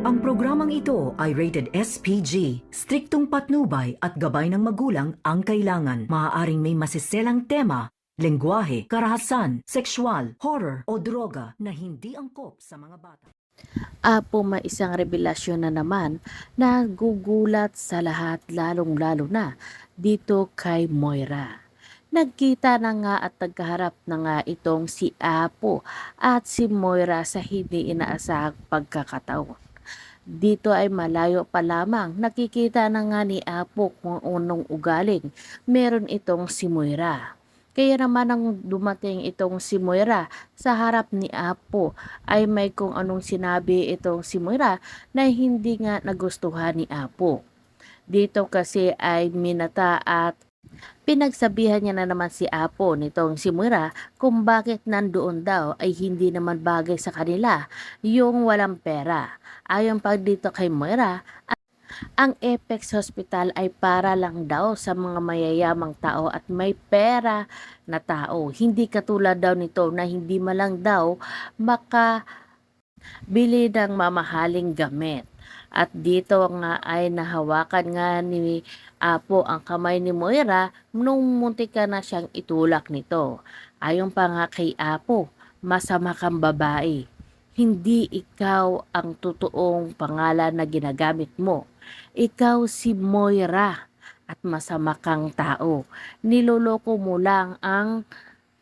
Ang programang ito ay rated SPG. Striktong patnubay at gabay ng magulang ang kailangan. Maaaring may masiselang tema, lengguwahe, karahasan, sexual, horror o droga na hindi angkop sa mga bata. Apo may isang revelasyon na naman na gugulat sa lahat lalong-lalo na dito kay Moira. Nagkita na nga at nagkaharap na nga itong si Apo at si Moira sa hindi inaasahang pagkakataon. Dito ay malayo pa lamang nakikita na nga ni Apo kung unong ugaling meron itong si Moira. Kaya naman nang dumating itong si Moira sa harap ni Apo ay may kung anong sinabi itong si Moira na hindi nga nagustuhan ni Apo. Dito kasi ay minata at pinagsabihan niya na naman si Apo nitong si Moira kung bakit nandoon daw ay hindi naman bagay sa kanila yung walang pera. Ayon pa dito kay Moira, ang Apex Hospital ay para lang daw sa mga mayayamang tao at may pera na tao. Hindi katulad daw nito na hindi malang daw maka bili ng mamahaling gamit. At dito nga ay nahawakan nga ni Apo ang kamay ni Moira nung muntik ka na siyang itulak nito. Ayon pa nga kay Apo, masama kang babae. Hindi ikaw ang totoong pangalan na ginagamit mo. Ikaw si Moira at masama kang tao. Niloloko mo lang ang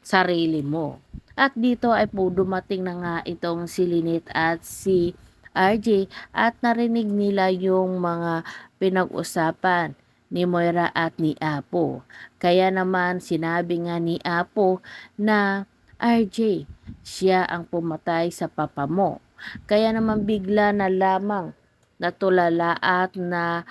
sarili mo. At dito ay po dumating na nga itong si Linit at si RJ at narinig nila yung mga pinag-usapan ni Moira at ni Apo. Kaya naman sinabi nga ni Apo na RJ, siya ang pumatay sa papa mo. Kaya naman bigla na lamang natulala at na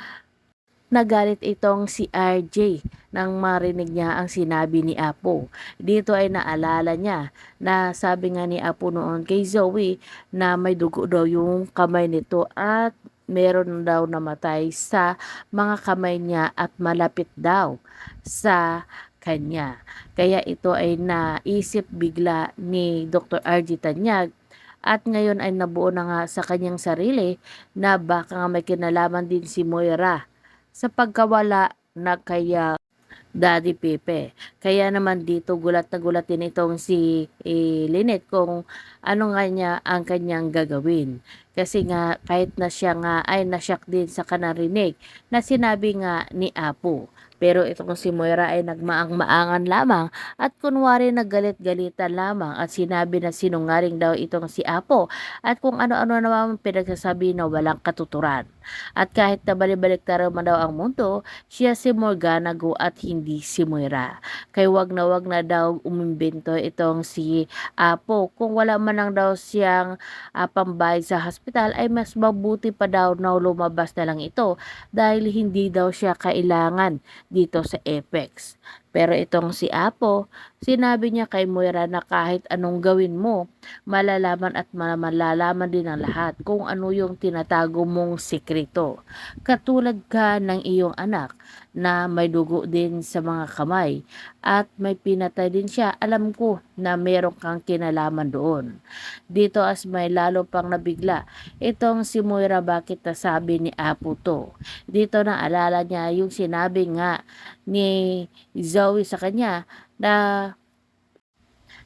nagalit itong si RJ nang marinig niya ang sinabi ni Apo. Dito ay naalala niya na sabi nga ni Apo noon kay Zoe na may dugo daw yung kamay nito at meron daw namatay sa mga kamay niya at malapit daw sa kanya. Kaya ito ay naisip bigla ni Dr. RJ Tanyag at ngayon ay nabuo na nga sa kanyang sarili na baka nga may kinalaman din si Moira sa pagkawala na kaya Daddy Pepe. Kaya naman dito gulat na gulat din itong si eh, Lynette kung ano nga niya ang kanyang gagawin. Kasi nga kahit na siya nga ay nasyak din sa kanarinig na sinabi nga ni Apo. Pero itong si Moira ay nagmaang-maangan lamang at kunwari naggalit-galitan lamang at sinabi na sinungaling daw itong si Apo at kung ano-ano naman pinagsasabi na walang katuturan. At kahit na balibalik man daw ang mundo, siya si Morgana Go at hindi si Moira. Kaya wag na wag na daw umimbento itong si Apo. Kung wala man lang daw siyang uh, pambayad sa hospital ay mas mabuti pa daw na lumabas na lang ito dahil hindi daw siya kailangan dito sa Apex. Pero itong si Apo, sinabi niya kay Moira na kahit anong gawin mo, malalaman at malalaman din ng lahat kung ano yung tinatago mong sikreto. Katulad ka ng iyong anak na may dugo din sa mga kamay at may pinatay din siya. Alam ko na meron kang kinalaman doon. Dito as may lalo pang nabigla, itong si Moira bakit nasabi ni Apo to. Dito na alala niya yung sinabi nga ni Zoe sa kanya na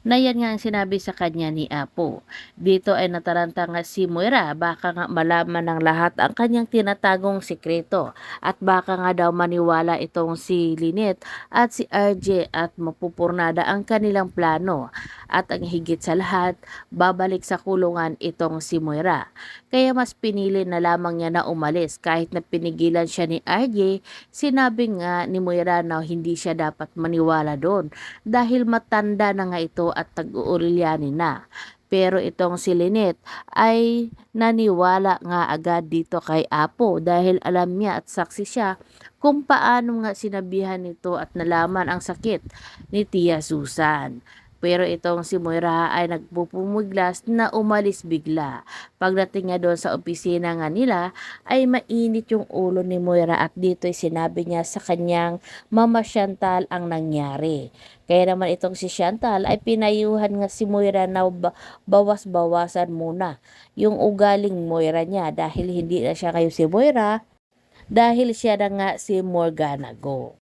na yan nga ang sinabi sa kanya ni Apo. Dito ay nataranta nga si Moira, baka nga malaman ng lahat ang kanyang tinatagong sikreto at baka nga daw maniwala itong si Linet at si RJ at mapupurnada ang kanilang plano at ang higit sa lahat, babalik sa kulungan itong si Moira. Kaya mas pinili na lamang niya na umalis kahit na pinigilan siya ni RJ, sinabi nga ni Moira na hindi siya dapat maniwala doon dahil matanda na nga ito at tag-uulyanin na. Pero itong si Lynette ay naniwala nga agad dito kay Apo dahil alam niya at saksi siya kung paano nga sinabihan nito at nalaman ang sakit ni Tia Susan. Pero itong si Moira ay nagpupumiglas na umalis bigla. Pagdating nga doon sa opisina nga nila ay mainit yung ulo ni Moira at dito ay sinabi niya sa kanyang mama Chantal ang nangyari. Kaya naman itong si Chantal ay pinayuhan nga si Moira na ba- bawas-bawasan muna yung ugaling Moira niya dahil hindi na siya kayo si Moira dahil siya na nga si Morgana Go.